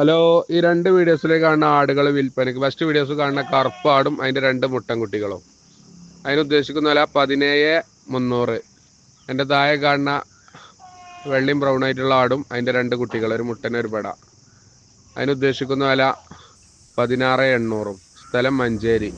Hello ഈ രണ്ട് വീഡിയോസിലെ കാണുന്ന ആടുകൾ വിൽപ്പനയ്ക്ക് ഫസ്റ്റ് വീഡിയോസ് കാണുന്ന കറുപ്പ് ആടും അതിന്റെ രണ്ട് മുട്ടൻകുട്ടികളും. അതിന് ഉദ്ദേശിക്കുന്ന വില പതിനേഴ് മുന്നൂറ്. എന്റെ താഴെ കാണുന്ന വെള്ളിയും ബ്രൗൺ ആയിട്ടുള്ള ആടും അതിന്റെ രണ്ട് കുട്ടികൾ ഒരു മുട്ടന് ഒരു പെട. അതിന് ഉദ്ദേശിക്കുന്ന വില പതിനാറ് എണ്ണൂറും. സ്ഥലം മഞ്ചേരി.